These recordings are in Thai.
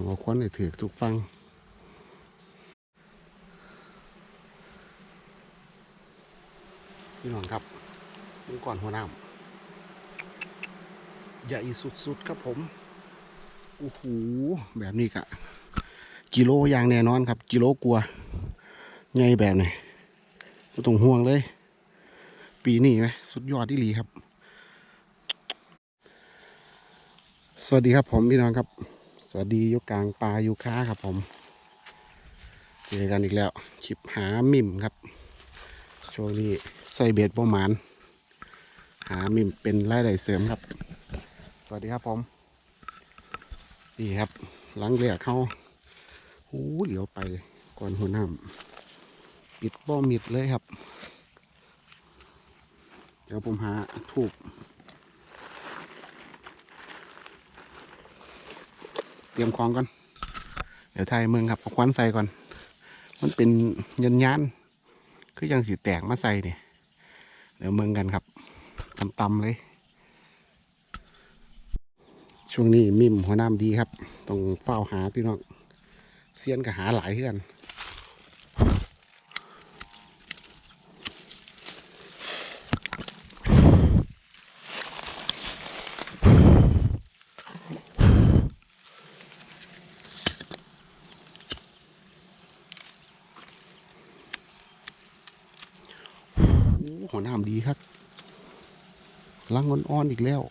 ต้องเอาควันให้ถือทุกฟังพี่น้องครับมึงก่อนหัวน้ำใหญ่สุดๆครับผมโอ้โหแบบนี้กะกิโลอย่างแน่นอนครับ กิโลกลัวใหญ่แบบนี้ไม่ต้องห่วงเลย ปีนี้ไหมสุดยอดที่ลีครับ สวัสดีครับผมพี่น้องครับ สวัสดีอยุกลางปลายูค้าครับผม เจอกันอีกแล้วคลิปหามิมครับ ช่วงนี้ใส่เบ็ดประมาณหามิมเป็นรายได้เสริมครับ สวัสดีครับผม นี่ครับหลังเรียกเขาโอ้เหลียวไปก่อนหัวน้ำปิดบ่มิดเลยครับ เดี๋ยวผมหาถูก เต รียมของก่อน เดี๋ยวไทยเมืองครับเอาควันใส่ก่อน มันเป็นยันยันคือยังสีแตกมาใส่เนี่ยเดี๋ยวเมืองกันครับตำๆเลย ช่วงนี้มิมหัวน้ำดีครับ ต้องเฝ้าหาพี่น้องเซียนก็หาหลายเพื่อนโอ้ หัวน้ำดีครับลังอ่อนๆอีกแล้ว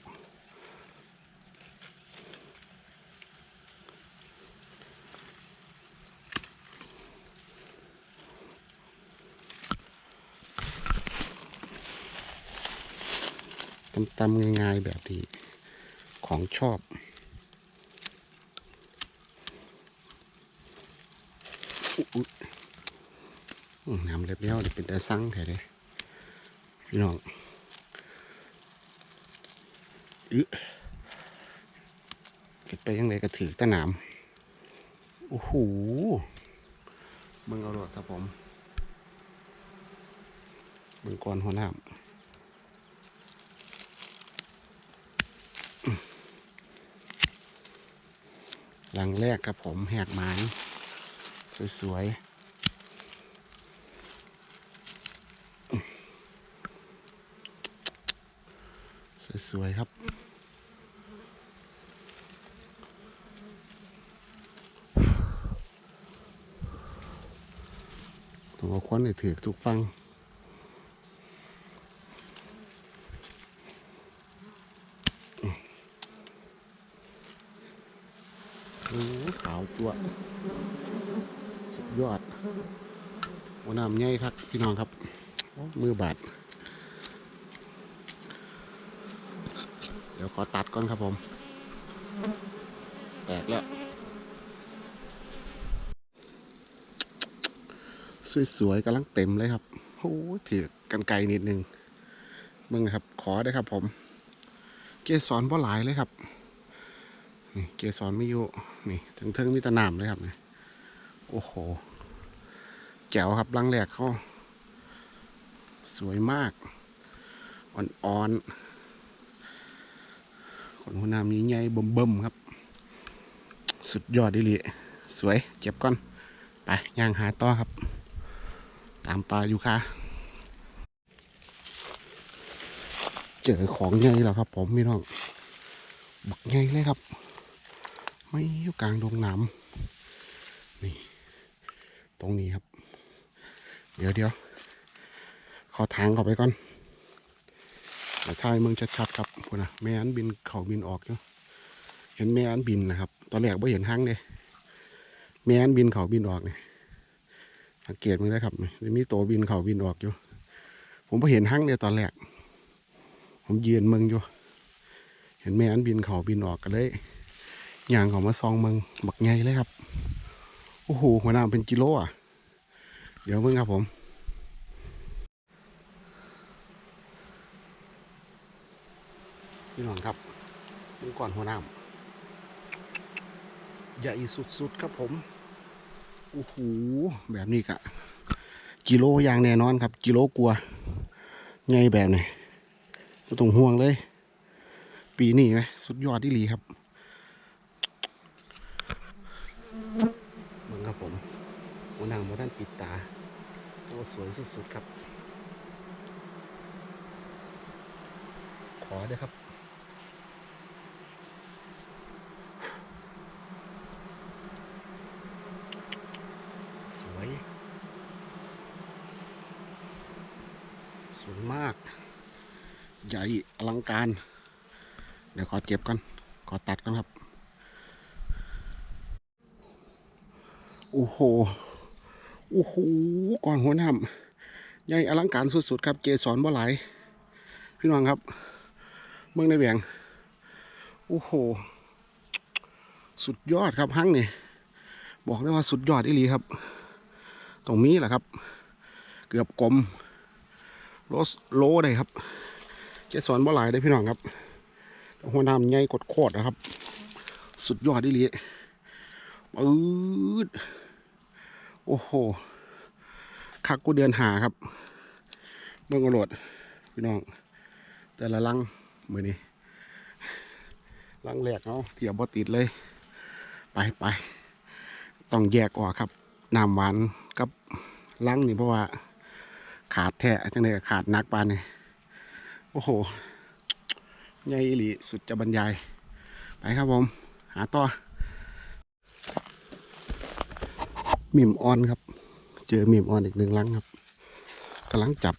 ตำๆง่ายๆแบบนี้ของชอบ น้ำเล็บเลี้ยวเป็นแต่ซังแท้เลย พี่น้องอึเก็บไปยังไงก็ถือตะหนามโอ้โหมึงเอารถครับผมมึงก่อนหัวหน้าหลังแรกครับผมแหกหมานสวยๆ สวยครับต้องเอาควันให้ถือทุกฟังโอ้ขาวจั่วสุดยอดโอ้น้ำใหญ่ครับ พี่น้องครับ มือบาด ดี๋ยวขอตัดก่อนครับผม แตกแล้ว สวยๆกำลังเต็มเลยครับโอ้ถือกันไกลนิดนึงมึงครับ ขอได้ครับผม เกสรบ่หลายเลยครับนี่เกสรไม่อยู่นี่ถึงเทิงมีตะนามเลยครับนี่โอ้โห แจ๋วครับรังแรกเขาสวยมาก อ่อนๆ ขนหัวน้ำใหญ่ๆเบิ่มๆครับ สุดยอดดิลิสวยเก็บก่อน ไปย่างหาต่อครับ ตามปลาอยู่ค่ะ เจอของใหญ่แล้วครับ ผมพี่น้องบักใหญ่เลยครับ ไม่อยู่กลางดงน้ำนี่ ตรงนี้ครับ เดี๋ยวเดี๋ยวขอทางเข้าไปก่อน ทายเมืองชัดๆครับคุณนะแม่อันบินเขาบินออกอยู่เห็นแม่อันบินนะครับ ตอนแรกไม่เห็นหางเลยแม่อันบินเขาบินออกเนี่ยสังเกตมึงได้ครับจะมีตัวบินเขาบินออกอยู่ ผมไม่เห็นหางเลยตอนแรก ผมยืนเมืองอยู่ เห็นแม่อันบินเขาบินออกกันเลยย่างเขามาซองเมืองบักไงเลยครับ โอ้โหหัวหน้าเป็นกิโลอะ เดี๋ยวเพิ่งครับผม พี่น้องครับมึงก่อนหัวหน้าใหญ่สุดๆครับผมโอ้โหแบบนี้กะกิโลอย่างแน่นอนครับ กิโลกลัวไงแบบนี้ไม่ต้องห่วงเลย ปีนี้ไหมสุดยอดที่ลีครับหัวหนังหัวท่านปิดตาตัวสวยสุดๆครับ ขอเด้อครับ สวย สวยมาก ใหญ่อลังการ เดี๋ยวขอเจ็บกันขอตัดกันครับ โอ้โห โอ้โหก่อนหัวหน้ำใหญ่อลังการสุดๆครับ เจสอนบ่ไหลายพี่น้องครับ เมืองในแหวงโอ้โห สุดยอดครับหั่งนี่บอกได้ว่าสุดยอดอีหลีครับ ตรงนี้แหละครับ เกือบกลม โลสโลได้ครับ เจสอนบ่หลายได้พี่น้องครับหัวน้ำใหญ่กดโคตรนะครับ สุดยอดอีหลีปืดโอ้โหคักกูเดือนหาครับเมื่อกระโดดพี่น้อง แต่ละลังมือนี้ลังแรกเนาะเทียบบ่ติดเลย ไปไปต้องแยกออกครับน้ำหวานกับลังนี่เพราะว่า ขาดแท้จังเลยขาดนักปานนี่โอ้โหใหญ่อีหลีสุดจะบรรยาย ไปครับผม หาต่อมิมออนครับ เจอมิมออนอีกหนึ่งลังครับกำลังจับ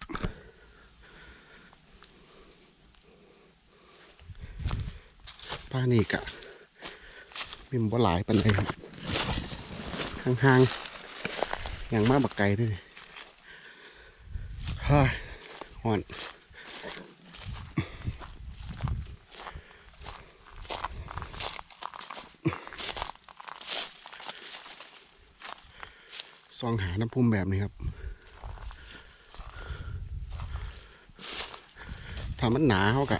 ป้านี่กะมิมบ่หลายปันใดครับห่างๆอย่างมาบักไก่ด้วย ฮ่าหอนซองหาน้ำพุ่มแบบนี้ครับ ถ้ามันหนาเขากะ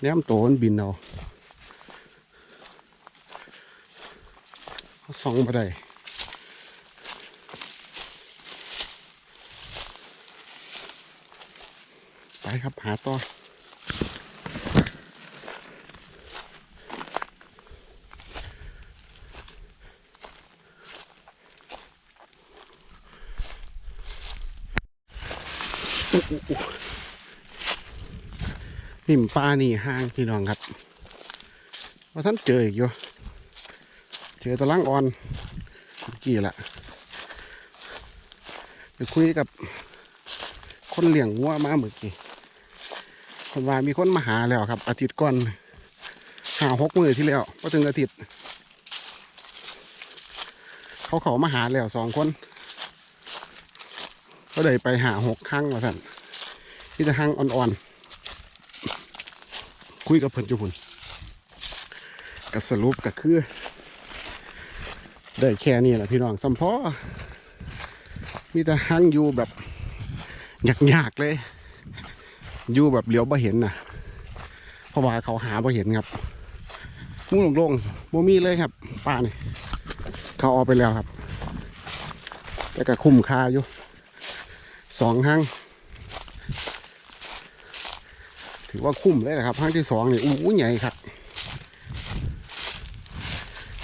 แนมโตมันบินเอาเขาซองมาได้ ไป ครับ หาต่อนิ่มปลานี่ห้างพี่น้องครับว่าท่านเจออีกอยู่ เจอตะลังอ่อนเมื่อกี้แหละไปคุยกับคนเลี้ยงวัวมาเมื่อกี้ คนว่ามีคนมาหาแล้วครับ อาทิตย์ก่อนหาหกมือที่แล้วก็ถึงอาทิตย์ เขาเขามาหาแล้วสองคน ก็เลยไปหาหกครั้งว่าสั่นที่จะหั่งอ่อนๆ คุยกับเพิ่นจุพุ่นก็สรุปก็คือ ได้แค่นี้แหละพี่น้องสัมพอมีแต่หั่งอยู่แบบยากๆเลย อยู่แบบเหลียวบ่เห็นนะเพราะว่าเขาหาบ่เห็นครับมุ่งลงๆบ่มีเลยครับป้านี่เขาเอาไปแล้วครับแต่ก็คุ้มค่าอยู่สองหั่งถือว่าคุ้มเลยนะครับห้างที่สองนี่อู้ใหญ่ครับ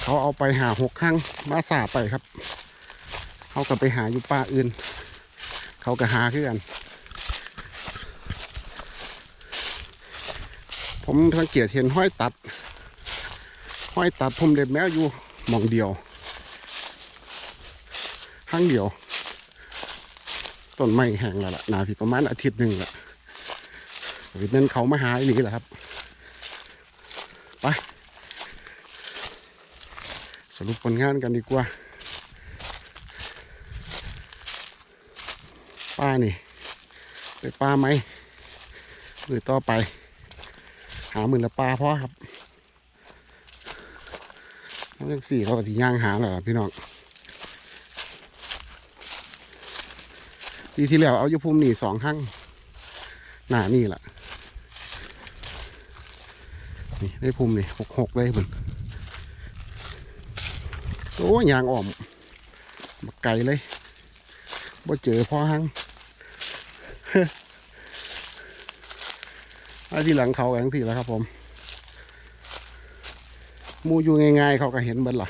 เขาเอาไปหาหกห้างมาสาไปครับเขาก็ไปหาอยู่ป่าอื่น เขาก็หาขึ้นกัน ผมสังเกตเห็นห้อยตัด ห้อยตัดผมเด็ดแมวอยู่หมองเดียวห้างเดียว ต้นไม้แห้งแล้วล่ะนาทีประมาณอาทิตย์หนึ่งละวิทย์นั้นเขามาหาไอ้นี่แหละครับ ไป สรุปผลงานกันดีกว่า ป้านี่ไปป้าไหมหรือต่อไป หาหมื่นละปลาพ่อครับแล้วเลขสี่เขาก็ที่ย่างหาแหละพี่น้องปีที่แล้วเอายู่ภูมินี่สองครั้งหน้านี่แหละนี่ได้ภูมินี่หกหกเลยเหมือนโอ้ยยางอ่อมบักไก่เลยบ่เจอพ่อหัง ไอาที่หลังเขาองที่แล้วครับ ผมมูอยู่ง่ายๆ เขาก็เห็นเบิดล่ะ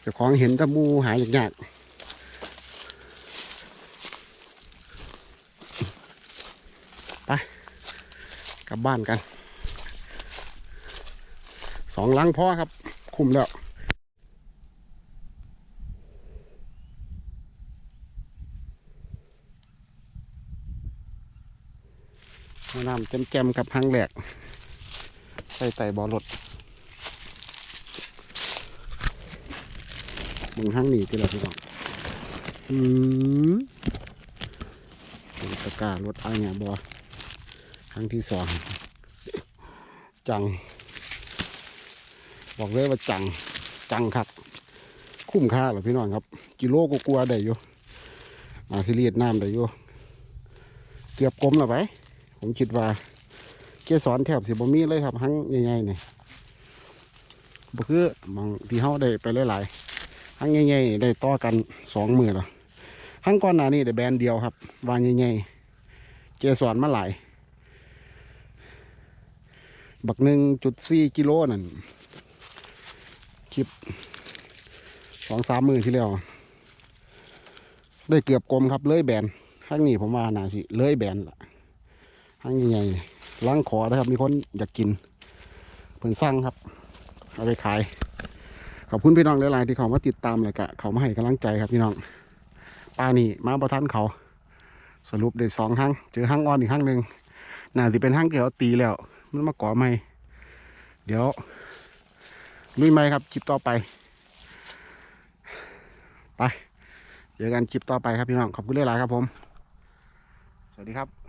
เจ้าของเห็นแตะมูหายยากๆไป กลับบ้านกัน สองลังพ่อครับ คุมแล้ว น้ำแจ่มๆกับหางแหลกใส่ไต่บอรถมึงห้างหนีที่เราพี่น้องอืมป็นตะกร้ารถอะไอ้เนี่ยบอครั้งที่สองจัง บอกเลยว่าจัง จังครับ คุ้มค่าเหรอพี่น้องครับ กิโลก็กลัวได้อยู่มาที่เลียดน้ำได้อยู่เกือบกลมแล้วไป ผมคิดว่าเกสรแถบสิบมีเลยครับหังใหญ่ๆนี่บ่คือหมองที่เฮาได้ไปหลายๆหังใหญ่ๆนี่ได้ต่อกันสองมือแล้วหังก่อนหน้านี้ได้แบนเดียวครับวานใหญ่ๆเกสรมาหลาย บักหนึ่งจุดสี่กิโลนั่นคลิปสองสามมือที่แล้วได้เกือบกลมครับเลยแบนข้างนี้ผมว่าน่าสิเลยแบนละ ข้างใหญ่ๆล้างขอนะครับ มีคนอยากกินเพิ่นสั่งครับ เอาไปขาย ขอบคุณพี่น้องหลายๆที่เขามาติดตามเลยกะเขามาให้กำลังใจครับพี่น้องปลานี่มาประทันเขา สรุปได้สองห้างเจอห้างอ่อนอีกห้างหนึ่งน่าจะเป็นห้างเกี่ยวตีแล้ว มันมาก่อใหม่เดี๋ยวลุยไหมครับคลิปต่อไป ไปเจอกันคลิปต่อไปครับพี่น้องขอบคุณหลายๆครับผม สวัสดีครับ